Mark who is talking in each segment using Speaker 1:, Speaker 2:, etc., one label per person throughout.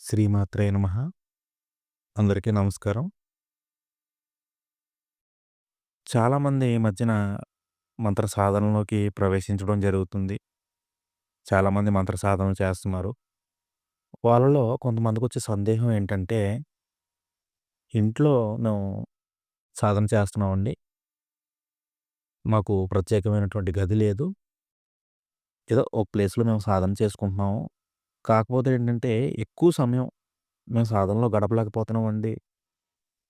Speaker 1: శ్రీమాత్రే నమ అందరికీ నమస్కారం. చాలామంది ఈ మధ్యన మంత్ర సాధనలోకి ప్రవేశించడం జరుగుతుంది. చాలామంది మంత్ర సాధన చేస్తున్నారు. వాళ్ళలో కొంతమందికి వచ్చే సందేహం ఏంటంటే, ఇంట్లో మేము సాధన చేస్తున్నామండి. మాకు ప్రత్యేకమైనటువంటి గది లేదు. ఏదో ఒక ప్లేస్‌లో మేము సాధన చేసుకుంటున్నాము. కాకపోతే ఏంటంటే, ఎక్కువ సమయం మేము సాధనలో గడపలేకపోతున్నామండి. అండి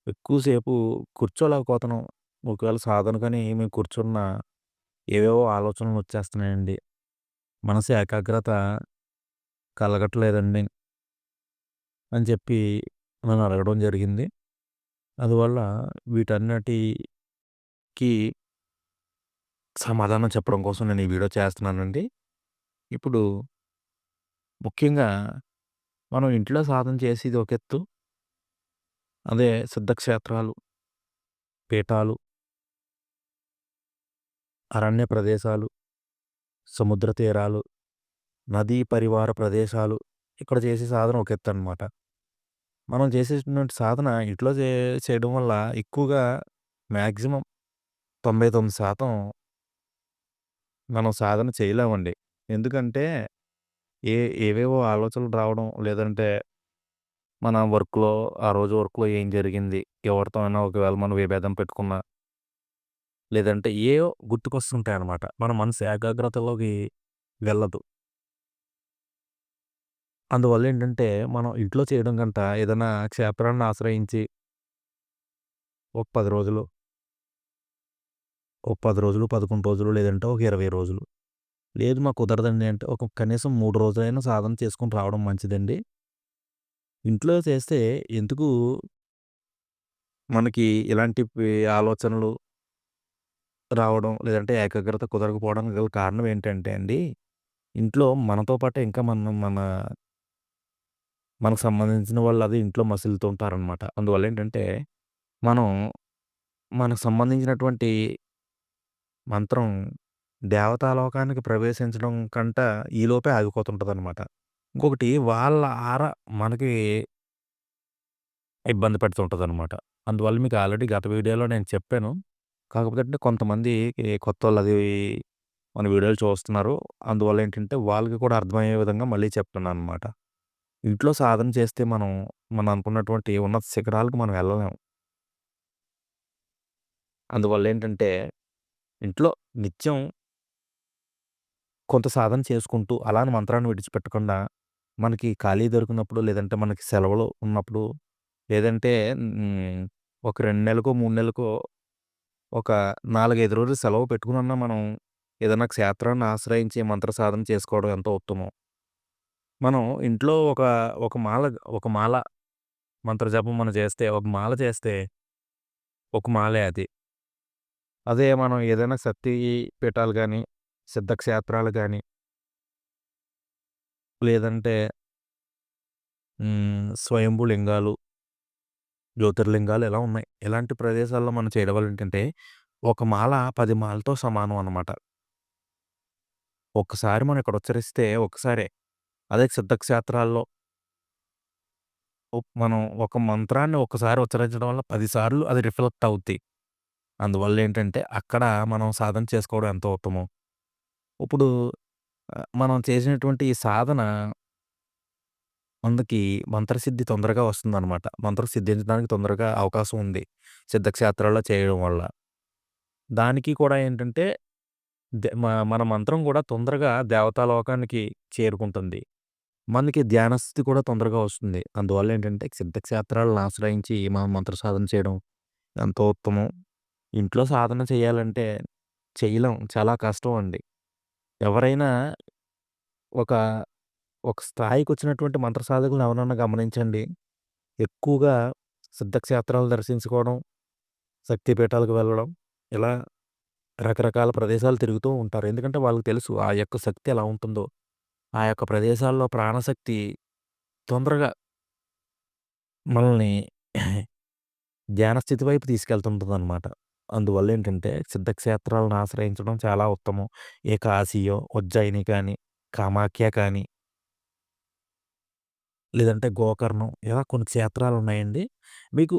Speaker 1: ఎక్కువసేపు కూర్చోలేకపోతున్నాం. ఒకవేళ సాధనకని మేము కూర్చున్నా ఏవేవో ఆలోచనలు వచ్చేస్తున్నాయండి. మనసు ఏకాగ్రత కలగట్లేదండి. అని చెప్పి నన్ను అడగడం జరిగింది. అందువల్ల వీటన్నిటికి సమాధానం చెప్పడం కోసం నేను ఈ వీడియో చేస్తున్నానండి. ఇప్పుడు ముఖ్యంగా మనం ఇంట్లో సాధన చేసేది ఒక ఎత్తు. అదే సిద్ధక్షేత్రాలు, పీఠాలు, అరణ్య ప్రదేశాలు, సముద్ర తీరాలు, నదీ పరివార ప్రదేశాలు ఇక్కడ చేసే సాధన ఒక ఎత్తనమాట. మనం చేసేటువంటి సాధన ఇంట్లో చే చేయడం వల్ల ఎక్కువగా మాక్సిమం 99% మనం సాధన చేయలేమండి. ఎందుకంటే ఏ ఏవేవో ఆలోచనలు రావడం లేదంటే మన వర్క్‌లో ఆ రోజు వర్క్‌లో ఏం జరిగింది? ఎవరితో అయినా ఒకవేళ మనం విభేదం పెట్టుకున్నా లేదంటే ఏవో గుర్తుకొస్తుంటాయన్నమాట. మన మనసు ఏకాగ్రతలోకి వెళ్ళదు. అందువల్ల ఏంటంటే మనం ఇంట్లో చేయడం కంట ఏదైనా క్షేత్రాన్ని ఆశ్రయించి ఒక 10 రోజులు ఒక 10 రోజులు, 11 రోజులు లేదంటే ఒక 20 రోజులు. లేదు మాకు కుదరదండి అంటే ఒక కనీసం మూడు రోజులైనా సాధన చేసుకొని రావడం మంచిదండి. ఇంట్లో చేస్తే ఎందుకు మనకి ఇలాంటి ఆలోచనలు రావడం లేదంటే ఏకాగ్రత కుదరకపోవడానికి గల కారణం ఏంటంటే అండి, ఇంట్లో మనతో పాటు ఇంకా మన మన మనకు సంబంధించిన వాళ్ళు అది ఇంట్లో మసులుతూ ఉంటారనమాట. అందువల్ల ఏంటంటే మనం మనకు సంబంధించినటువంటి మంత్రం దేవతాలోకానికి ప్రవేశించడం కంట ఈలోపే ఆగిపోతుంటదనమాట. ఇంకొకటి వాళ్ళ ఆర మనకి ఇబ్బంది పెడుతుంటదనమాట. అందువల్ల మీకు ఆల్రెడీ గత వీడియోలో నేను చెప్పాను. కాకపోతే అంటే కొత్త కొత్తోళ్ళు అది మన వీడియోలు చూస్తున్నారు. అందువల్ల ఏంటంటే వాళ్ళకి కూడా అర్థమయ్యే విధంగా మళ్ళీ చెప్తున్నాననమాట. ఇంట్లో సాధన చేస్తే మనం మనం అనుకున్నటువంటి ఉన్నత శిఖరాలకు మనం వెళ్ళలేం. అందువల్ల ఏంటంటే ఇంట్లో నిత్యం కొంత సాధన చేసుకుంటూ అలానే మంత్రాన్ని విడిచిపెట్టకుండా మనకి ఖాళీ దొరికినప్పుడు లేదంటే మనకి సెలవులు ఉన్నప్పుడు లేదంటే ఒక రెండు నెలలకో, మూడు నెలలకో ఒక 4, 5 రోజులు సెలవు పెట్టుకున్నా మనం ఏదైనా క్షేత్రాన్ని ఆశ్రయించి మంత్ర సాధన చేసుకోవడం ఎంతో ఉత్తమం. మనం ఇంట్లో ఒక ఒక మాల ఒక మాల మంత్ర జపం మనం చేస్తే ఒక మాల చేస్తే ఒక మాలే అది. అదే మనం ఏదైనా శక్తి పీఠాలు కానీ సిద్ధక్షేత్రాలు కానీ లేదంటే స్వయంభూ లింగాలు, జ్యోతిర్లింగాలు ఇలా ఉన్నాయి. ఇలాంటి ప్రదేశాల్లో మనం చేయడం వల్ల ఏంటంటే ఒక మాల పది మాలతో సమానం అన్నమాట. ఒక్కసారి మనం ఇక్కడ ఉచ్చరిస్తే ఒకసారే అదే సిద్ధక్షేత్రాల్లో మనం ఒక మంత్రాన్ని ఒక్కసారి ఉచ్చరించడం వల్ల పదిసార్లు అది రిఫ్లెక్ట్ అవుద్ది. అందువల్ల ఏంటంటే అక్కడ మనం సాధన చేసుకోవడం ఎంతో ఉత్తమం. ఇప్పుడు ఆహ్, మనం చేసినటువంటి ఈ సాధన మనకి మంత్రసిద్ధి తొందరగా వస్తుందనమాట. మంత్రం సిద్ధించడానికి తొందరగా అవకాశం ఉంది. సిద్ధక్షేత్రాల్లో చేయడం వల్ల. దానికి కూడా ఏంటంటే దె మ మన మంత్రం కూడా తొందరగా దేవతాలోకానికి చేరుకుంటుంది. మనకి ధ్యానస్థితి కూడా తొందరగా వస్తుంది. అందువల్ల ఏంటంటే సిద్ధక్షేత్రాలను ఆశ్రయించి మనం మంత్ర సాధన చేయడం ఎంతో ఉత్తమం. ఇంట్లో సాధన చేయాలంటే చేయలేం. చాలా కష్టం అండి. ఎవరైనా ఒక ఒక స్థాయికొచ్చినటువంటి మంత్ర సాధకులను ఎవరన్నా గమనించండి. ఎక్కువగా సిద్ధక్షేత్రాలు దర్శించుకోవడం, శక్తిపీఠాలకు వెళ్ళడం, ఇలా రకరకాల ప్రదేశాలు తిరుగుతూ ఉంటారు. ఎందుకంటే వాళ్ళకి తెలుసు ఆ యొక్క శక్తి ఎలా ఉంటుందో. ఆ యొక్క ప్రదేశాల్లో ప్రాణశక్తి తొందరగా మనల్ని ధ్యాన స్థితి వైపు తీసుకెళ్తుంటదనమాట. అందువల్ల ఏంటంటే సిద్ధక్షేత్రాలను ఆశ్రయించడం చాలా ఉత్తమం. ఏ కాశీయో, ఉజ్జయిని కానీ, కామాఖ్య కానీ లేదంటే గోకర్ణం ఇలా కొన్ని క్షేత్రాలున్నాయండి. మీకు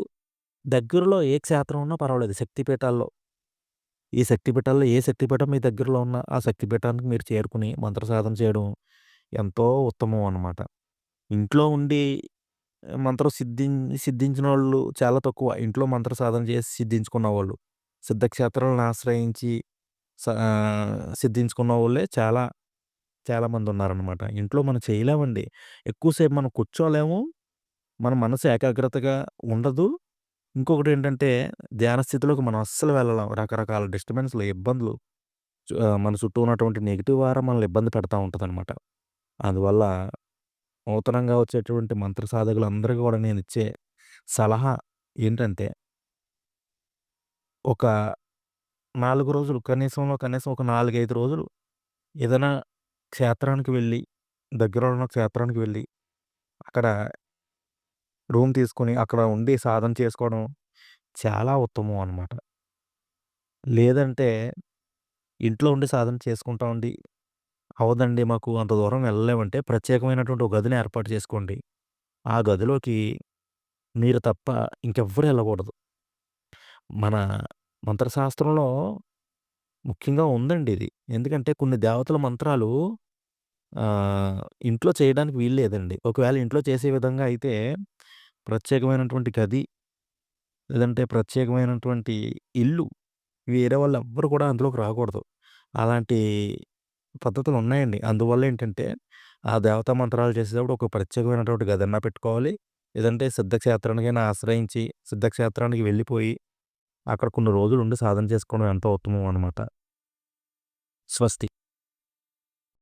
Speaker 1: దగ్గరలో ఏ క్షేత్రం ఉన్నా పర్వాలేదు శక్తిపీఠాల్లో ఈ శక్తిపీఠాల్లో ఏ శక్తిపీఠం మీ దగ్గరలో ఉన్నా ఆ శక్తిపీఠానికి మీరు చేరుకుని మంత్ర సాధన చేయడం ఎంతో ఉత్తమం అనమాట. ఇంట్లో ఉండి మంత్రం సిద్ధిం సిద్ధించినోళ్ళు చాలా తక్కువ. ఇంట్లో మంత్ర సాధన చేసి సిద్ధించుకున్నవాళ్ళు. సిద్ధక్షేత్రాలను ఆశ్రయించి స సిద్ధించుకున్న వాళ్ళే చాలా చాలామంది మందున్నారనమాట. ఇంట్లో మనం చేయలేమండి. ఎక్కువసేపు మనం కూర్చోలేము. మన మనసు ఏకాగ్రతగా ఉండదు. ఇంకొకటేంటంటే ధ్యాన స్థితిలోకి మనం అస్సలు వెళ్ళలేం. రకరకాల డిస్టర్బెన్స్‌లు, ఇబ్బందులు చు ఆహ్, మన చుట్టూ ఉన్నటువంటి నెగెటివ్ ఆరా మనల్ని ఇబ్బంది పెడతా ఉంటదనమాట. అందువల్ల నూతనంగా వచ్చేటువంటి మంత్ర సాధకులందరికీ కూడా నేనిచ్చే సలహా ఏంటంటే ఒక 4 రోజులు కనీసంలో కనీసం ఒక 4, 5 రోజులు ఏదైనా క్షేత్రానికి వెళ్ళి, దగ్గరలో ఉన్న క్షేత్రానికి వెళ్ళి, అక్కడ రూమ్ తీసుకొని అక్కడ ఉండి సాధన చేసుకోవడం చాలా ఉత్తమం అనమాట. లేదంటే ఇంట్లో ఉండి సాధన చేసుకుంటామండి. అవ్వదండి మాకు అంత దూరం వెళ్ళలేమంటే ప్రత్యేకమైనటువంటి ఒక గదిని ఏర్పాటు చేసుకోండి. ఆ గదిలోకి మీరు తప్ప ఇంకెవ్వరు ఎళ్ళకూడదు. మన మంత్రశాస్త్రంలో ముఖ్యంగా ఉందండి ఇది. ఎందుకంటే కొన్ని దేవతల మంత్రాలు ఆహ్, ఇంట్లో చేయడానికి వీలు లేదండి. ఒకవేళ ఇంట్లో చేసే విధంగా అయితే ప్రత్యేకమైనటువంటి గది లేదంటే ప్రత్యేకమైనటువంటి ఇల్లు వేరే వాళ్ళెవ్వరు కూడా అందులోకి రాకూడదు. అలాంటి పద్ధతులున్నాయండి. అందువల్లేంటంటే ఆ దేవతా మంత్రాలు చేసేటప్పుడు ఒక ప్రత్యేకమైనటువంటి గదన్నా పెట్టుకోవాలి. లేదంటే సిద్ధక్షేత్రానికైనా ఆశ్రయించి సిద్ధక్షేత్రానికి వెళ్ళిపోయి అక్కడ కొన్ని రోజులు ఉండి సాధన చేసుకోవడం ఎంతో ఉత్తమం అనమాట. స్వస్తి.